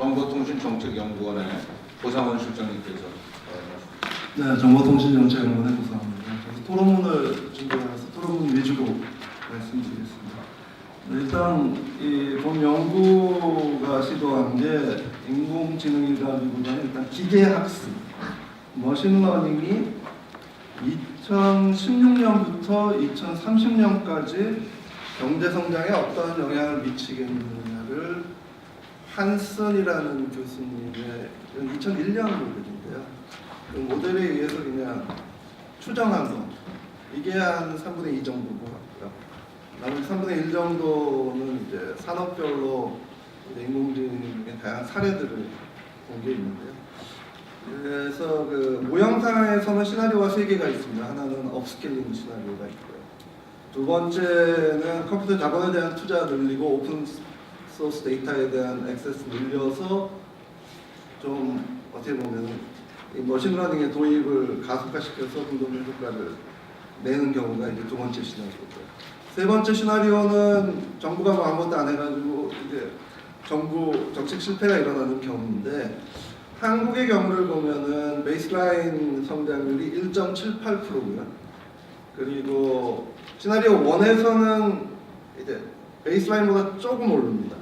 정보통신정책연구원의 고상원 실장님께서 어, 네, 정보통신정책연구원의. 그래서 토론문을 준비해서 토론문 위주로 말씀드리겠습니다. 네, 일단 이 본 연구가 시도한 게 인공지능이라기보다는 일단 기계학습, 머신러닝이 2016년부터 2030년까지 경제 성장에 어떤 영향을 미치겠느냐를 한슨이라는 교수님의 2001년 모델인데요. 그 모델에 의해서 그냥 추정한 거 이게 한 3분의 2 정도인 것 같고요. 나머지 3분의 1 정도는 이제 산업별로 이제 인공지능의 다양한 사례들을 본 게 있는데요. 그래서 그 모형상에서는 시나리오가 세 개가 있습니다. 하나는 업스케일링 시나리오가 있고요. 두 번째는 컴퓨터 자본에 대한 투자 늘리고 오픈 소스 데이터에 대한 액세스 늘려서 좀 어떻게 보면 이 머신러닝의 도입을 가속화시켜서 공동률 효과를 내는 경우가 이제 두 번째 시나리오고요. 세 번째 시나리오는 정부가 뭐 아무것도 안 해가지고 이제 정부 정책 실패가 일어나는 경우인데 한국의 경우를 보면은 베이스라인 성장률이 1.78%고요. 그리고 시나리오 1에서는 이제 베이스라인보다 조금 오릅니다.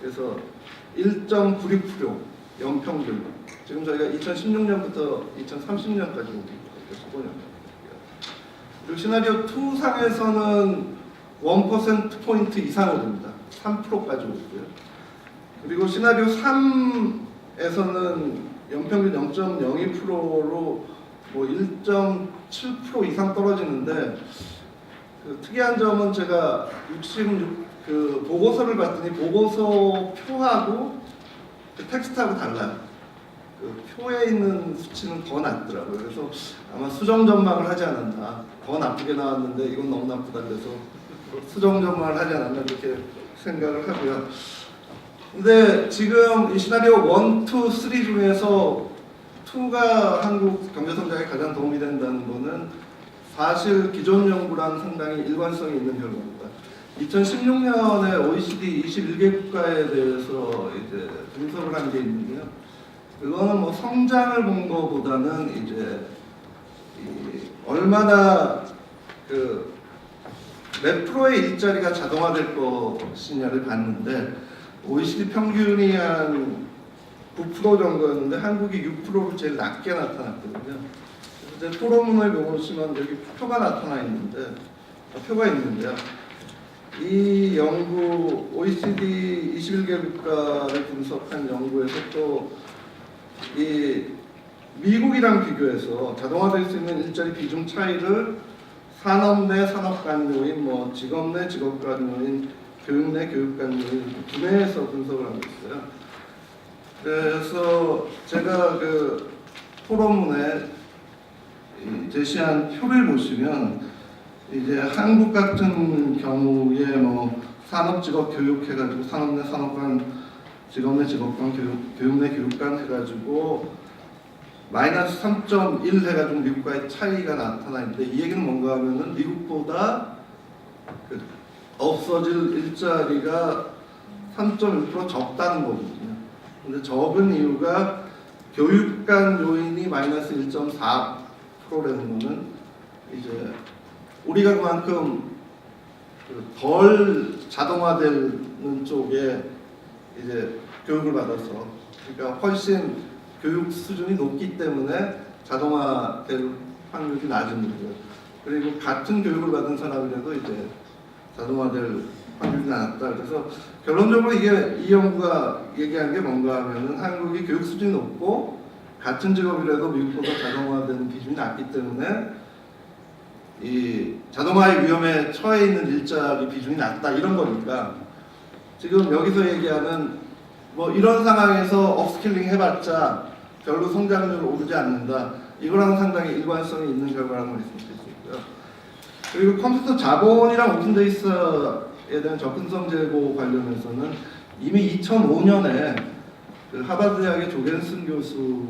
그래서 1.96% 연평균. 지금 저희가 2016년부터 2030년까지 오고 있거든요. 15년. 그리고 시나리오 2 상에서는 1% 포인트 이상 오릅니다. 3%까지 오고요. 그리고 시나리오 3에서는 연평균 0.02%로 뭐 1.7% 이상 떨어지는데 그 특이한 점은 제가 66 그 보고서를 봤더니 보고서 표하고 그 텍스트하고 달라요. 그 표에 있는 수치는 더 낮더라고요. 그래서 아마 수정 전망을 하지 않았나. 더 나쁘게 나왔는데 이건 너무 나쁘다 그래서 수정 전망을 하지 않았나 그렇게 생각을 하고요. 근데 지금 이 시나리오 1, 2, 3 중에서 2가 한국 경제 성장에 가장 도움이 된다는 거는 사실 기존 연구랑 상당히 일관성이 있는 결과입니다. 2016년에 OECD 21개 국가에 대해서 이제 분석을 한 게 있는데요. 그거는 뭐 성장을 본 거보다는 이제 이 얼마나 그 몇 프로의 일자리가 자동화될 것이냐를 봤는데 OECD 평균이 한 9% 정도였는데 한국이 6%로 제일 낮게 나타났거든요. 그래서 토론문을 보시면 여기 표가 나타나 있는데 어, 표가 있는데요. 이 연구 OECD 21개 국가를 분석한 연구에서 또 이 미국이랑 비교해서 자동화될 수 있는 일자리 비중 차이를 산업 내 산업 간 요인, 뭐 직업 내 직업 간 요인, 교육 내 교육 간 요인 분해해서 분석을 하고 있어요. 그래서 제가 그 토론문에 이 제시한 표를 보시면 이제 한국 같은 경우에 뭐 산업 직업 교육 해가지고 산업 내 산업 간 직업 내 직업 간 교육 교육 내 교육 간 해가지고 마이너스 3.1 해가지고 미국과의 차이가 나타나 있는데 이 얘기는 뭔가 하면은 미국보다 그 없어질 일자리가 3.1% 적다는 거거든요. 근데 적은 이유가 교육간 요인이 마이너스 1.4%라는 거는 이제 우리가 그만큼 그덜 자동화되는 쪽에 이제 교육을 받아서 그러니까 훨씬 교육 수준이 높기 때문에 자동화될 확률이 낮은 거고요. 그리고 같은 교육을 받은 사람이라도 이제 자동화될 확률이 낮다. 그래서 결론적으로 이게 이 연구가 얘기한 게 뭔가 하면은 한국이 교육 수준이 높고 같은 직업이라도 미국보다 자동화된 비중이 낮기 때문에 이 자동화의 위험에 처해 있는 일자리 비중이 낮다 이런 거니까 지금 여기서 얘기하는 뭐 이런 상황에서 업스킬링 해봤자 별로 성장률 오르지 않는다 이거랑 상당히 일관성이 있는 결과라는 걸 말씀드릴 수 있고요. 그리고 컴퓨터 자본이랑 오픈데이터에 대한 접근성 제고 관련해서는 이미 2005년에 그 하버드 대학의 조겐슨 교수가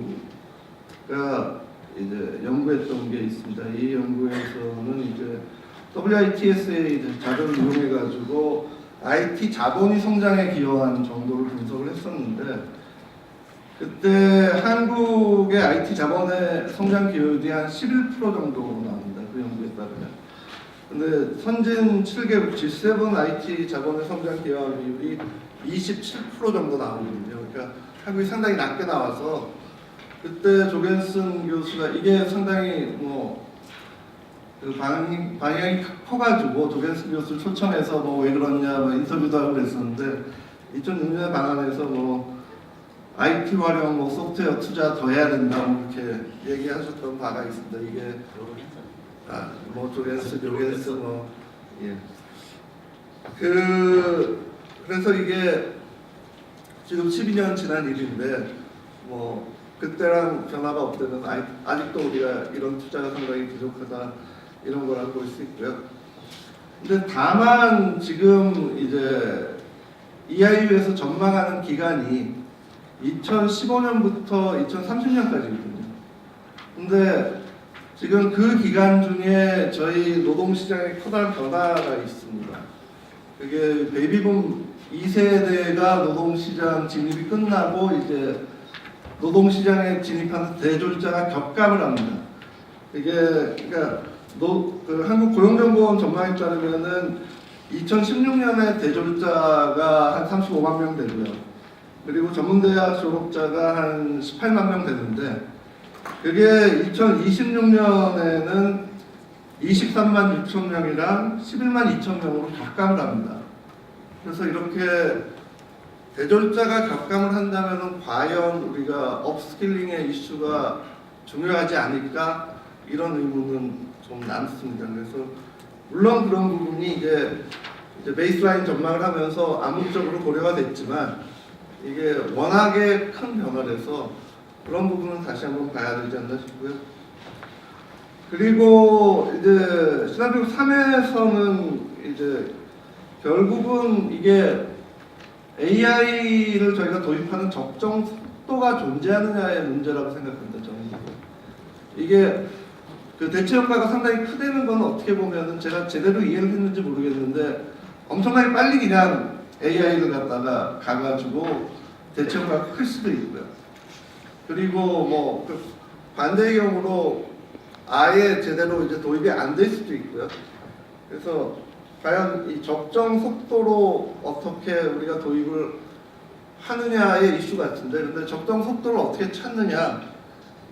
이제 연구했던 게 있습니다. 이 연구에서는 이제 WITS의 자료를 이용해 가지고 IT 자본이 성장에 기여한 정도를 분석을 했었는데 그때 한국의 IT 자본의 성장 기여율이 한 11% 정도 나옵니다. 그 연구에 따르면. 근데 선진 7개국 G7 IT 자본의 성장 기여율이 27% 정도 나오거든요. 그러니까 한국이 상당히 낮게 나와서 그때 조겐슨 교수가 이게 상당히 뭐 그 방향이, 방향이 커가지고 조겐슨 교수를 초청해서 뭐 왜 그러냐 뭐 인터뷰도 하고 그랬었는데 2006년에 방한해서 뭐 IT 활용 뭐 소프트웨어 투자 더 해야 된다 뭐 이렇게 얘기하셨던 바가 있습니다. 이게 아, 뭐 조겐스, 조겐스 뭐 예. 그 그래서 이게 지금 12년 지난 일인데 뭐 그때랑 변화가 없다면 아직도 우리가 이런 투자가 상당히 부족하다 이런 거라고 볼수 있고요. 근데 다만 지금 이제 EIU에서 전망하는 기간이 2015년부터 2030년까지거든요. 근데 지금 그 기간 중에 저희 노동시장에 커다란 변화가 있습니다. 그게 베이비붐 2세대가 노동시장 진입이 끝나고 이제 노동시장에 진입하는 대졸자가 격감을 합니다. 이게 그러니까 노, 그 한국 고용정보원 전망에 따르면은 2016년에 대졸자가 한 35만 명 되고요. 그리고 전문대학 졸업자가 한 18만 명 되는데 그게 2026년에는 23만 6천 명이랑 11만 2천 명으로 격감을 합니다. 그래서 이렇게 대졸자가 격감을 한다면 과연 우리가 업스킬링의 이슈가 중요하지 않을까 이런 의문은 좀 남습니다. 그래서 물론 그런 부분이 이제 이제 베이스라인 전망을 하면서 암묵적으로 고려가 됐지만 이게 워낙에 큰 변화라서 그런 부분은 다시 한번 봐야 되지 않나 싶고요. 그리고 이제 시나리오 3에서는 이제 결국은 이게 AI를 저희가 도입하는 적정 속도가 존재하느냐의 문제라고 생각합니다. 저는 이게 그 대체 효과가 상당히 크다는 건 어떻게 보면은 제가 제대로 이해를 했는지 모르겠는데 엄청나게 빨리 그냥 AI를 갖다가 가가지고 대체 효과가 클 수도 있고요. 그리고 뭐 그 반대의 경우로 아예 제대로 이제 도입이 안 될 수도 있고요. 그래서 과연 이 적정 속도로 어떻게 우리가 도입을 하느냐의 이슈 같은데 근데 적정 속도를 어떻게 찾느냐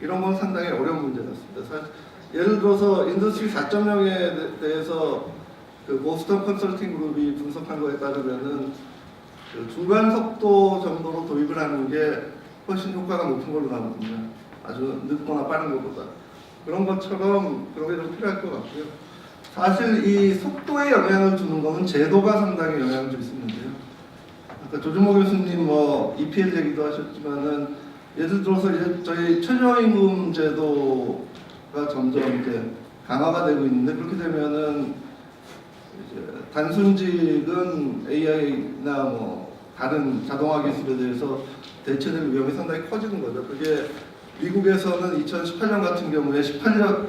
이런 건 상당히 어려운 문제 같습니다. 사- 예를 들어서 인더스트리 4.0에 대해서 그 보스턴 컨설팅 그룹이 분석한 거에 따르면은 그 중간 속도 정도로 도입을 하는 게 훨씬 효과가 높은 걸로 나오거든요. 아주 늦거나 빠른 것보다. 그런 것처럼 그런 게 좀 필요할 것 같고요. 사실 이 속도에 영향을 주는 거는 제도가 상당히 영향을 줄수 있는데요. 아까 조준모 교수님 뭐 EPL 얘기도 하셨지만은 예를 들어서 이제 저희 최저임금 제도가 점점 이제 강화가 되고 있는데 그렇게 되면은 단순직은 AI나 뭐 다른 자동화 기술에 대해서 대체될 위험이 상당히 커지는 거죠. 그게 미국에서는 2018년 같은 경우에 18년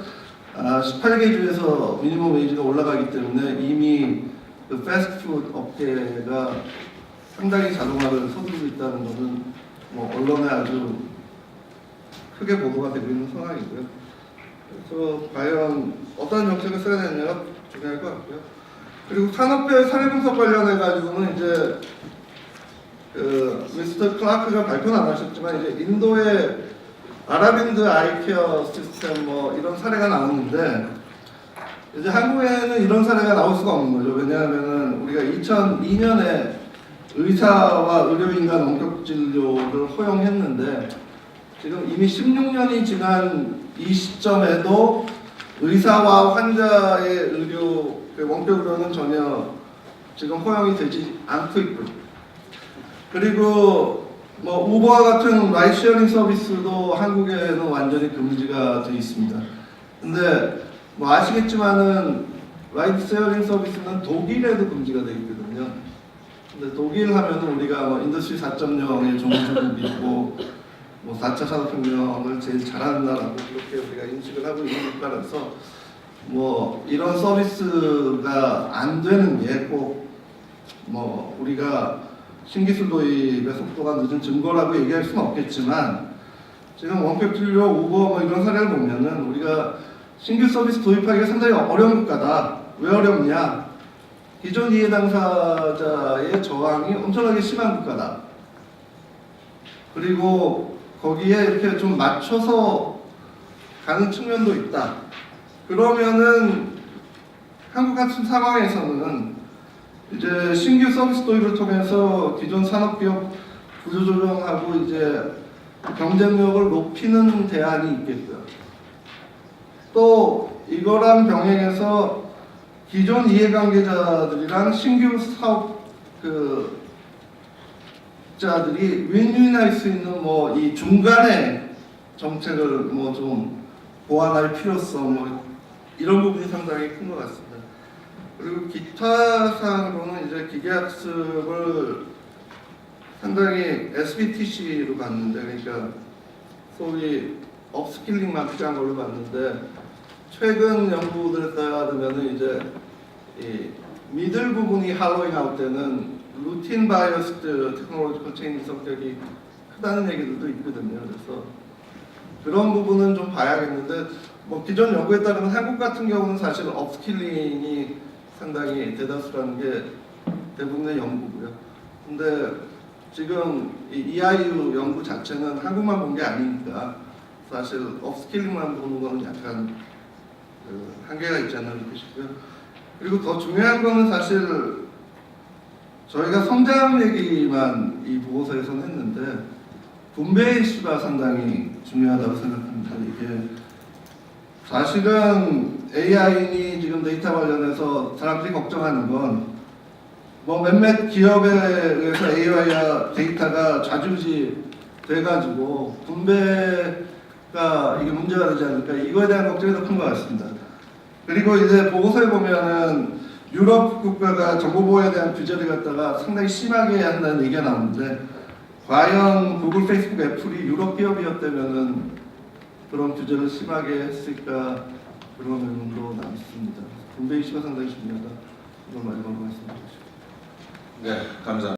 아, 18개 주에서 미니멈 웨이지가 올라가기 때문에 이미 그 패스트푸드 업계가 상당히 자동화를 서두르고 있다는 것은 뭐 언론에 아주 크게 보도가 되고 있는 상황이고요. 그래서 과연 어떤 정책을 써야 되느냐가 중요할 것 같고요. 그리고 산업별 사례 분석 관련해 가지고는 이제 그 미스터 클라크가 발표는 안 하셨지만 이제 인도의 아라빈드 아이케어 시스템 뭐 이런 사례가 나오는데 이제 한국에는 이런 사례가 나올 수가 없는 거죠. 왜냐하면은 우리가 2002년에 의사와 의료인 간 원격 진료를 허용했는데 지금 이미 16년이 지난 이 시점에도 의사와 환자의 의료 그 원격 의료는 전혀 지금 허용이 되지 않고 있고요. 그리고 뭐 우버와 같은 라이드 쉐어링 서비스도 한국에는 완전히 금지가 돼 있습니다. 근데 뭐 아시겠지만은 라이드 쉐어링 서비스는 독일에도 금지가 돼 있거든요. 근데 독일 하면은 우리가 뭐 인더스트리 4.0의 종주국 있고 뭐 4차 산업혁명을 제일 잘하는 나라고 그렇게 우리가 인식을 하고 있는 국가라서 뭐 이런 서비스가 안 되는 게 꼭 뭐 우리가 신기술 도입의 속도가 늦은 증거라고 얘기할 수는 없겠지만 지금 원격진료, 우버 뭐 이런 사례를 보면은 우리가 신규 서비스 도입하기가 상당히 어려운 국가다. 왜 어렵냐? 기존 이해 당사자의 저항이 엄청나게 심한 국가다. 그리고 거기에 이렇게 좀 맞춰서 가는 측면도 있다. 그러면은 한국 같은 상황에서는 이제 신규 서비스 도입을 통해서 기존 산업기업 구조 조정하고 이제 경쟁력을 높이는 대안이 있겠고요. 또 이거랑 병행해서 기존 이해관계자들이랑 신규 사업 그 자들이 윈윈할 수 있는 뭐 이 중간에 정책을 뭐 좀 보완할 필요성 뭐 이런 부분이 상당히 큰 것 같습니다. 그리고 기타 사항으로는 이제 기계학습을 상당히 SBTC로 봤는데 그러니까 소위 업스킬링만 필요한 걸로 봤는데 최근 연구들에 따르면 이제 이 미들 부분이 할로잉 아웃 때는 루틴 바이어스드 테크놀로지컬 체인지 성격이 크다는 얘기들도 있거든요. 그래서 그런 부분은 좀 봐야겠는데 뭐 기존 연구에 따르면 한국 같은 경우는 사실 업스킬링이 상당히 대다수라는 게 대부분의 연구고요. 근데 지금 이 EIU 연구 자체는 한국만 본 게 아니니까 사실 업스킬링만 보는 거는 약간 그 한계가 있지 않나 싶고요. 그리고 더 중요한 거는 사실 저희가 성장 얘기만 이 보고서에서는 했는데 분배 이슈가 상당히 중요하다고 생각합니다. 이게 사실은 AI니 지금 데이터 관련해서 사람들이 걱정하는 건 뭐 몇몇 기업에 의해서 AI와 데이터가 좌지우지 돼가지고 분배가 이게 문제가 되지 않을까 이거에 대한 걱정이 더 큰 것 같습니다. 그리고 이제 보고서에 보면은 유럽 국가가 정보보호에 대한 규제를 갖다가 상당히 심하게 한다는 얘기가 나오는데 과연 구글, 페이스북, 애플이 유럽 기업이었다면은 그런 규제를 심하게 했을까 그런 의문도 남습니다. 분배 이슈가 상당히 중요하다. 이걸 마지막으로 말씀드리겠습니다. 네, 감사합니다.